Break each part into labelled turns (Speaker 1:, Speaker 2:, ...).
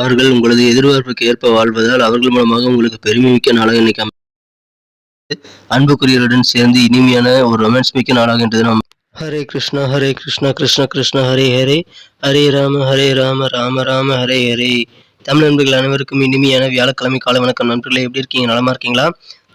Speaker 1: அவர்கள் உங்களது எதிர்பார்ப்புக்கு ஏற்ப வாழ்வதால் அவர்கள் மூலமாக உங்களுக்கு பெருமை மிக்க நாளாக இன்னைக்கு அன்புக்குரியவருடன் சேர்ந்து இனிமையான ஒரு ரொமான்ஸ் மிக்க நாளாக இன்றது நாம் ஹரே கிருஷ்ணா ஹரே கிருஷ்ணா கிருஷ்ண கிருஷ்ண ஹரே ஹரே. ஹரே ராம ஹரே ராம ராம ராம ஹரே ஹரே. தமிழ் நண்பர்கள் அனைவருக்கும் இனிமையான வியாழக்கிழமை காலை வணக்கம். நண்பர்களே எப்படி இருக்கீங்க? நலமா இருக்கீங்களா?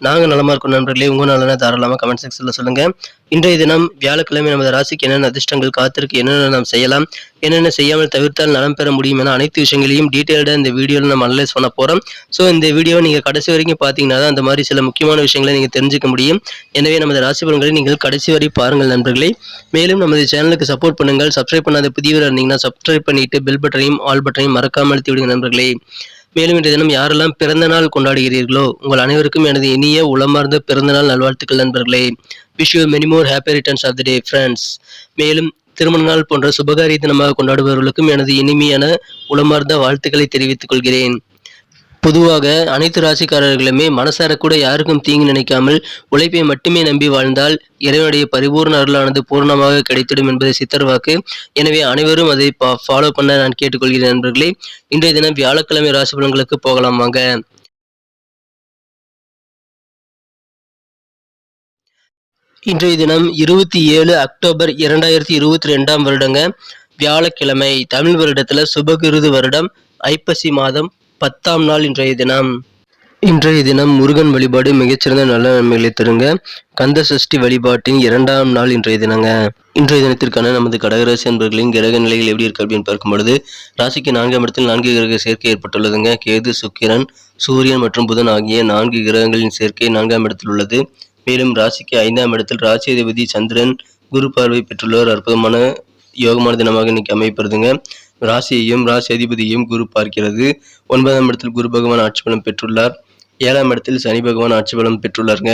Speaker 1: நாங்கள் நலமா இருக்கோம் நண்பர்களே. உங்கள் நலனை தாராளமாக கமெண்ட் செக்ஷனில் சொல்லுங்கள் இன்றைய தினம் வியாழக்கிழமை நமது ராசிக்கு என்னென்ன அதிர்ஷ்டங்கள் காத்திருக்கு என்னென்ன நாம் செய்யலாம் என்னென்ன செய்யாமல் தவிர்த்தால் நலம் பெற முடியும் என அனைத்து விஷயங்களையும் டீட்டெயில்டாக இந்த வீடியோவில் நம்ம அனலைஸ் பண்ண போகிறோம் ஸோ இந்த வீடியோவை நீங்கள் கடைசி வரைக்கும் பார்த்தீங்கன்னா தான் அந்த மாதிரி சில முக்கியமான விஷயங்களை நீங்கள் தெரிஞ்சுக்க முடியும். எனவே நமது ராசி பலன்களை நீங்கள் கடைசி வரை பாருங்கள் நண்பர்களே. மேலும் நமது சேனலுக்கு சப்போர்ட் பண்ணுங்கள். சப்ஸ்கிரைப் பண்ணாத புதியவர் இருந்தீங்கன்னா சப்ஸ்கிரைப் பண்ணிட்டு பெல் பட்டனையும் ஆல் பட்டனையும் மறக்காமல் அழுத்தி விடுங்க நண்பர்களே. மேலும் இன்றைய தினம் யாரெல்லாம் பிறந்த நாள் கொண்டாடுகிறீர்களோ உங்கள் அனைவருக்கும் எனது இனிய உளமார்ந்த பிறந்த நாள் நல்வாழ்த்துக்கள் நண்பர்களே. Wish you many more happy returns of the day friends மேலும் திருமண நாள் போன்ற சுபகாரிய தினமாக கொண்டாடுபவர்களுக்கும் எனது இனிமையான உளமார்ந்த வாழ்த்துக்களை தெரிவித்துக் கொள்கிறேன். பொதுவாக அனைத்து ராசிக்காரர்களுமே மனசார கூட யாருக்கும் தீங்கு நினைக்காமல் உழைப்பை மட்டுமே நம்பி வாழ்ந்தால் இறைவனுடைய பரிபூர்ண அருளானது பூர்ணமாக கிடைத்திடும் என்பது சித்தர் வாக்கு. எனவே அனைவரும் அதை ஃபாலோ பண்ண நான் கேட்டுக்கொள்கிறேன் நண்பர்களே. இன்றைய தினம் வியாழக்கிழமை ராசி பலன்களுக்கு போகலாம் வாங்க. இன்றைய தினம் இருபத்தி ஏழு அக்டோபர் இரண்டாயிரத்தி இருபத்தி ரெண்டாம் வருடங்க. வியாழக்கிழமை தமிழ் வருடத்துல சுபகிருது வருடம். ஐப்பசி மாதம் பத்தாம் நாள் இன்றைய தினம். இன்றைய தினம் முருகன் வழிபாடு மிகச்சிறந்த நல்ல நன்மைகளை தருங்க. கந்த சஷ்டி வழிபாட்டின் இரண்டாம் நாள் இன்றைய தினங்க. இன்றைய தினத்திற்கான நமது கடகராசி அன்பர்களின் கிரக நிலைகள் எப்படி இருக்கு அப்படின்னு பார்க்கும் பொழுது ராசிக்கு நான்காம் இடத்தில் நான்கு கிரக சேர்க்கை ஏற்பட்டுள்ளதுங்க. கேது சுக்கிரன் சூரியன் மற்றும் புதன் ஆகிய நான்கு கிரகங்களின் சேர்க்கை நான்காம் இடத்தில் உள்ளது. மேலும் ராசிக்கு ஐந்தாம் இடத்தில் ராசி அதிபதி சந்திரன் குரு பார்வை பெற்றுள்ளவர் அற்புதமான யோகமான தினமாக இன்னைக்கு அமைப்பதுங்க ராசியையும் ராசி அதிபதியையும் குரு பார்க்கிறது. ஒன்பதாம் இடத்தில் குரு பகவான் ஆட்சி பலம் பெற்றுள்ளார். ஏழாம் இடத்தில் சனி பகவான் ஆட்சி பலம் பெற்றுள்ளாருங்க.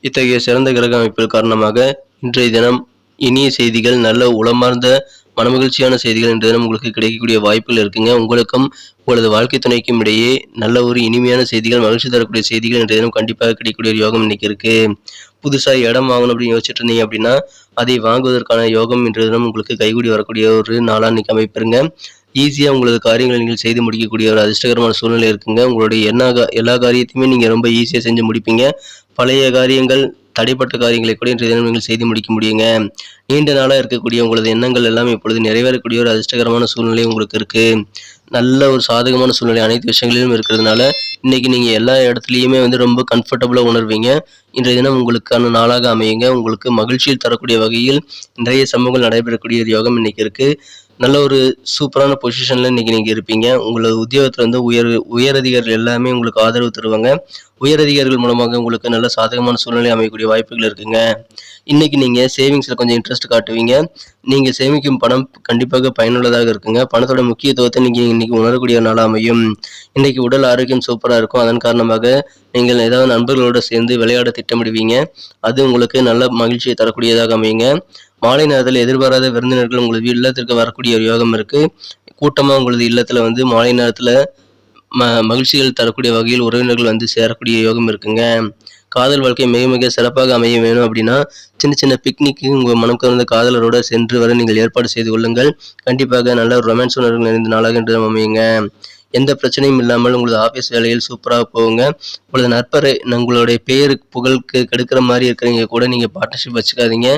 Speaker 1: இத்தகைய சிறந்த கிரக அமைப்பில் காரணமாக இன்றைய தினம் இனிய செய்திகள் நல்ல உளமார்ந்த மனமகிழ்ச்சியான செய்திகள் இன்றைய தினம் உங்களுக்கு கிடைக்கக்கூடிய வாய்ப்புகள் இருக்குங்க. உங்களுக்கும் உங்களது வாழ்க்கை துணைக்கும் இடையே நல்ல ஒரு இனிமையான செய்திகள் மகிழ்ச்சி தரக்கூடிய செய்திகள் இன்றைய தினம் கண்டிப்பாக கிடைக்கக்கூடிய ஒரு யோகம் இன்னைக்கு இருக்கு. புதுசாக இடம் வாங்கணும் அப்படின்னு யோசிச்சுட்டு இருந்தீங்க அப்படின்னா அதை வாங்குவதற்கான யோகம் இன்றைய தினம் உங்களுக்கு கைகூடி வரக்கூடிய ஒரு நாளாக இன்னைக்கு அமைப்பிருங்க. ஈஸியாக உங்களது காரியங்களை நீங்கள் செய்து முடிக்கக்கூடிய ஒரு அதிர்ஷ்டகரமான சூழ்நிலை இருக்குங்க. உங்களுடைய எல்லா எல்லா காரியத்தையுமே நீங்கள் ரொம்ப ஈஸியாக செஞ்சு முடிப்பீங்க. பழைய காரியங்கள் தடைப்பட்ட காரியங்களை கூட இன்றைய தினம் நீங்கள் செய்து முடிக்க முடியுங்க. நீண்ட நாளாக இருக்கக்கூடிய உங்களது எண்ணங்கள் எல்லாம் இப்பொழுது நிறைவேறக்கூடிய ஒரு அதிர்ஷ்டகரமான சூழ்நிலை உங்களுக்கு இருக்கு. நல்ல ஒரு சாதகமான சூழ்நிலை அனைத்து விஷயங்களிலும் இருக்கிறதுனால இன்னைக்கு நீங்கள் எல்லா இடத்துலையுமே வந்து ரொம்ப கம்ஃபர்டபுளாக உணர்வீங்க. இன்றைய தினம் உங்களுக்கான நாளாக அமையுங்க. உங்களுக்கு மகிழ்ச்சியில் தரக்கூடிய வகையில் நிறைய சம்பவங்கள் நடைபெறக்கூடிய ஒரு யோகம் இன்னைக்கு இருக்குது நல்ல ஒரு சூப்பரான பொசிஷன்ல இன்னைக்கு நீங்க இருப்பீங்க. உங்களோட உத்தியோகத்துல வந்து உயர் உயரதிகாரிகள் எல்லாமே உங்களுக்கு ஆதரவு தருவாங்க. உயரதிகாரிகள் மூலமாக உங்களுக்கு நல்ல சாதகமான சூழ்நிலை அமையக்கூடிய வாய்ப்புகள் இருக்குங்க. இன்னைக்கு நீங்க சேவிங்ஸ்ல கொஞ்சம் இன்ட்ரெஸ்ட் காட்டுவீங்க. நீங்க சேமிக்கும் பணம் கண்டிப்பாக பயனுள்ளதாக இருக்குங்க. பணத்தோட முக்கியத்துவத்தை நீங்க இன்னைக்கு உணரக்கூடிய நாள் அமையும். இன்னைக்கு உடல் ஆரோக்கியம் சூப்பரா இருக்கும். அதன் காரணமாக நீங்கள் ஏதாவது நண்பர்களோட சேர்ந்து விளையாட திட்டமிடுவீங்க. அது உங்களுக்கு நல்ல மகிழ்ச்சியை தரக்கூடியதாக அமையுங்க. மாலை நேரத்தில் எதிர்பாராத விருந்தினர்கள் உங்களது இல்லத்திற்கு வரக்கூடிய ஒரு யோகம் இருக்குது கூட்டமாக உங்களது இல்லத்தில் வந்து மாலை நேரத்தில் ம மகிழ்ச்சிகள் தரக்கூடிய வகையில் உறவினர்கள் வந்து சேரக்கூடிய யோகம் இருக்குங்க. காதல் வாழ்க்கை மிக மிக சிறப்பாக அமைய வேணும் அப்படின்னா சின்ன சின்ன பிக்னிக்கு உங்கள் மனம் கலந்த காதலரோட சென்று வர நீங்கள் ஏற்பாடு செய்து கொள்ளுங்கள். கண்டிப்பாக நல்ல ஒரு ரொமான்ஸ் உணர்வுகள் நிறைந்த நாளாக என்று அமையுங்க. எந்த பிரச்சனையும் இல்லாமல் உங்களது ஆஃபீஸ் வேலையில் சூப்பராக போகுங்க. உங்களது நற்பரை உங்களுடைய பேருக்கு புகழுக்கு கெடுக்கிற மாதிரி இருக்கிறவங்க கூட நீங்கள் பார்ட்னர்ஷிப் வச்சுக்காதீங்க.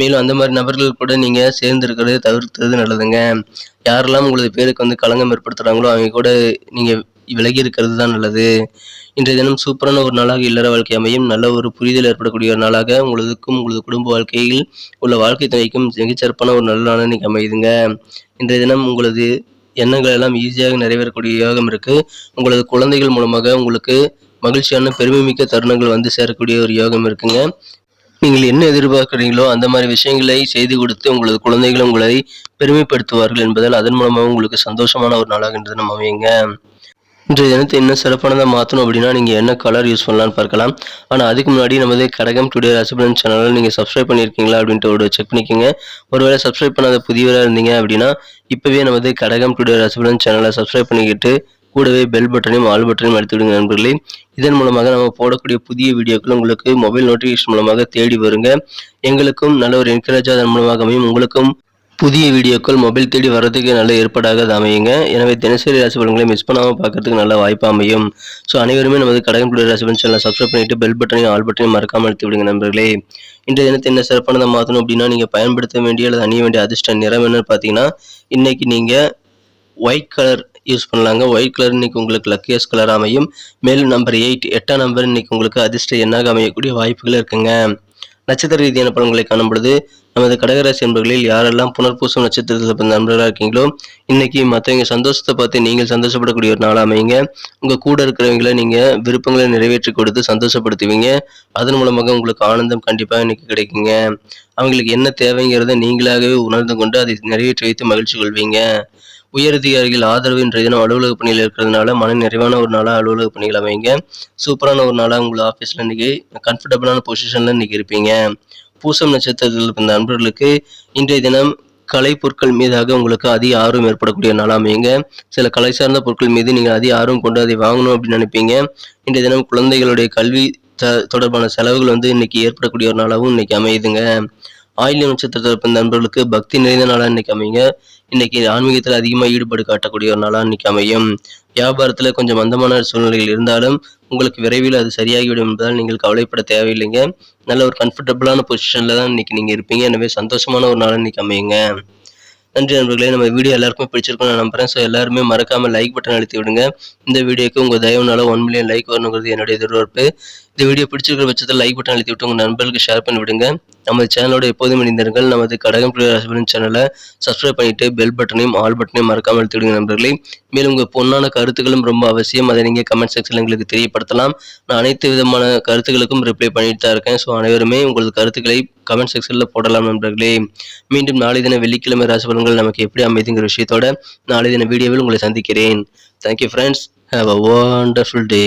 Speaker 1: மேலும் அந்த மாதிரி நபர்கள் கூட நீங்கள் சேர்ந்து இருக்கிறது தவிர்க்கிறது நல்லதுங்க. யாரெல்லாம் உங்களது பேருக்கு வந்து களங்கம் ஏற்படுத்துகிறாங்களோ அவங்க கூட நீங்கள் விலகி இருக்கிறது தான் நல்லது. இன்றைய தினம் சூப்பரான ஒரு நாளாக இல்லற வாழ்க்கை அமையும். நல்ல ஒரு புரிதல் ஏற்படக்கூடிய ஒரு நாளாக உங்களுக்கும் உங்களது குடும்ப வாழ்க்கையில் உள்ள வாழ்க்கை துணைக்கும் மிகச்சிறப்பான ஒரு நல்ல நாளாக இன்னைக்கு அமையுதுங்க. இன்றைய தினம் உங்களது எண்ணங்கள் எல்லாம் ஈஸியாக நிறைவேறக்கூடிய யோகம் இருக்கு. உங்களது குழந்தைகள் மூலமாக உங்களுக்கு மகிழ்ச்சியான பெருமைமிக்க தருணங்கள் வந்து சேரக்கூடிய ஒரு யோகம் இருக்குங்க. நீங்கள் என்ன எதிர்பார்க்குறீங்களோ அந்த மாதிரி விஷயங்களை செய்து கொடுத்து உங்களது குழந்தைகள் உங்களை பெருமைப்படுத்துவார்கள் என்பதால் அதன் மூலமாக உங்களுக்கு சந்தோஷமான ஒரு நாளாகின்றது நம்ம அமையுங்க. இன்றைய தினத்தை இன்னும் சிறப்பானதாக மாற்றணும் அப்படின்னா நீங்கள் என்ன கலர் யூஸ் பண்ணலாம்னு பார்க்கலாம். ஆனால் அதுக்கு முன்னாடி நமது கடகம் டுடே ராசிபலன் சேனலில் நீங்கள் சப்ஸ்கிரைப் பண்ணியிருக்கீங்களா அப்படின்ட்டு ஒரு செக் பண்ணிக்கோங்க. ஒருவேளை சப்ஸ்கிரைப் பண்ணாத புதியவராக இருந்தீங்க அப்படின்னா இப்போவே நமது கடகம் டுடே ராசிபலன் சேனலை சப்ஸ்கிரைப் பண்ணிக்கிட்டு கூடவே பெல் பட்டனையும் ஆல் பட்டனையும் அழுத்தி விடுங்க நண்பர்களே. இதன் மூலமாக நம்ம போடக்கூடிய புதிய வீடியோக்கள் உங்களுக்கு மொபைல் நோட்டிஃபிகேஷன் மூலமாக தேடி வருங்க. எங்களுக்கும் நல்ல ஒரு என்கரேஜ் அதன் மூலமாக அமையும். உங்களுக்கும் புதிய வீடியோக்கள் மொபைல் தேடி வர்றதுக்கு நல்ல ஏற்பாடாக அது அமையுங்க. எனவே தினசரி ராசி பலன்களை மிஸ் பண்ணாமல் பார்க்கறதுக்கு நல்ல வாய்ப்பு அமையும். ஸோ அனைவருமே நமது கடகம்புடி ராசி பலன் சேனலை சப்ஸ்கிரைப் பண்ணிட்டு பெல் பட்டனையும் ஆல் பட்டனையும் மறக்காமல் அழுத்தி விடுங்க நண்பர்களே. இன்றைய தினத்தை என்ன சிறப்பானதை மாற்றணும் அப்படின்னா நீங்கள் பயன்படுத்த வேண்டிய அல்லது அணிய வேண்டிய அதிர்ஷ்ட நிறம் என்னன்னு பார்த்தீங்கன்னா இன்னைக்கு நீங்கள் ஒயிட் கலர் யூஸ் பண்ணலாங்க. ஒயிட் கலர் இன்னைக்கு உங்களுக்கு லக்கியஸ் கலர் அமையும். மேலும் நம்பர் எயிட் எட்டாம் நம்பர் இன்னைக்கு உங்களுக்கு அதிர்ஷ்ட எண்ணாக அமையக்கூடிய வாய்ப்புகள் இருக்குங்க. நட்சத்திர ரீதியான பலன்களை காணும் பொழுது நமது கடகராசி என்பர்களில் யாரெல்லாம் புனர்பூசம் நட்சத்திரத்தில் பிறந்த நண்பர்களாக இருக்கீங்களோ இன்னைக்கு மற்றவங்க சந்தோஷத்தை பார்த்து நீங்கள் சந்தோஷப்படக்கூடிய ஒரு நாள் அமையுங்க. உங்கள் கூட இருக்கிறவங்கள நீங்கள் விருப்பங்களை நிறைவேற்றி கொடுத்து சந்தோஷப்படுத்துவீங்க. அதன் மூலமாக உங்களுக்கு ஆனந்தம் கண்டிப்பாக இன்னைக்கு கிடைக்குங்க. அவங்களுக்கு என்ன தேவைங்கிறத நீங்களாகவே உணர்ந்து கொண்டு அதை நிறைவேற்றி வைத்து மகிழ்ச்சி கொள்வீங்க. உயரதிகாரிகள் ஆதரவு இன்றைய தினம் அலுவலக பணியில் இருக்கிறதுனால மன நிறைவான ஒரு நாளாக அலுவலக பணிகள் அமைங்க. சூப்பரான ஒரு நாளாக உங்கள் ஆஃபீஸில் இன்னைக்கு கம்ஃபர்டபுளான பொசிஷனில் இன்னைக்கு இருப்பீங்க. பூசம் நட்சத்திரத்தில் இருந்த நண்பர்களுக்கு இன்றைய தினம் கலை பொருட்கள் மீதாக உங்களுக்கு அதிக ஆர்வம் ஏற்படக்கூடிய நாளாக அமையுங்க. சில கலை சார்ந்த பொருட்கள் மீது நீங்கள் அதிக ஆர்வம் கொண்டு அதை வாங்கணும் அப்படின்னு நினைப்பீங்க. இன்றைய தினம் குழந்தைகளுடைய கல்வி த தொடர்பான செலவுகள் வந்து இன்னைக்கு ஏற்படக்கூடிய ஒரு நாளாகவும் இன்னைக்கு அமையுதுங்க. ஆயிலியம் நட்சத்திரத்தில் இருப்ப நண்பர்களுக்கு பக்தி நிறைந்த நாளாக இன்னைக்கு அமையுங்க. இன்னைக்கு ஆன்மீகத்தில் அதிகமாக ஈடுபாடு காட்டக்கூடிய ஒரு நாளாக இன்னைக்கு அமையும். வியாபாரத்தில் கொஞ்சம் மந்தமான சூழ்நிலைகள் இருந்தாலும் உங்களுக்கு விரைவில் அது சரியாகிவிடும் என்பதால் நீங்கள் கவலைப்பட தேவையில்லைங்க. நல்ல ஒரு கம்ஃபர்டபுளான பொசிஷனில் தான் இன்னைக்கு நீங்கள் இருப்பீங்க. எனவே சந்தோஷமான ஒரு நாள் இன்னைக்கு அமையுங்க. நன்றி நண்பர்களே. நம்ம வீடியோ எல்லாருக்குமே பிடிச்சிருக்கும் நான் நம்புறேன். ஸோ எல்லாருமே மறக்காம லைக் பட்டன் அழுத்தி விடுங்க. இந்த வீடியோக்கு உங்க தயவுனால ஒன் மில்லியன் லைக் வரணுங்கிறது என்னுடைய எதிர்பார்ப்பு. இந்த வீடியோ பிடிச்சிருக்கிற பட்சத்தில் லைக் பட்டன் அழுத்தி விட்டு உங்க நண்பர்களுக்கு ஷேர் பண்ணி விடுங்க. நமது சேனலோட எப்போதும் இணைந்தீர்கள் நமது கடகம் ஹஸ்பண்ட் சேனலை சப்ஸ்கிரைப் பண்ணிட்டு பெல் பட்டனையும் ஆல் பட்டனையும் மறக்காம அழுத்தி விடுங்க நண்பர்களே. மேலும் உங்க பொண்ணான கருத்துக்களும் ரொம்ப அவசியம். அதை நீங்க கமெண்ட் செக்ஷன்ல எங்களுக்கு தெரியப்படுத்தலாம். நான் அனைத்து விதமான கருத்துக்களுக்கும் ரிப்ளை பண்ணிட்டு தான் இருக்கேன். ஸோ அனைவருமே உங்களது கருத்துக்களை கமெண்ட் செக்ஷனில் போடலாம் நண்பர்களே. மீண்டும் நாளை தின வெள்ளிக்கிழமை ராசிபலன் பலன்கள் நமக்கு எப்படி அமைதுங்கிற விஷயத்தோட நாளை தின வீடியோவில் உங்களை சந்திக்கிறேன். Thank you friends have a wonderful day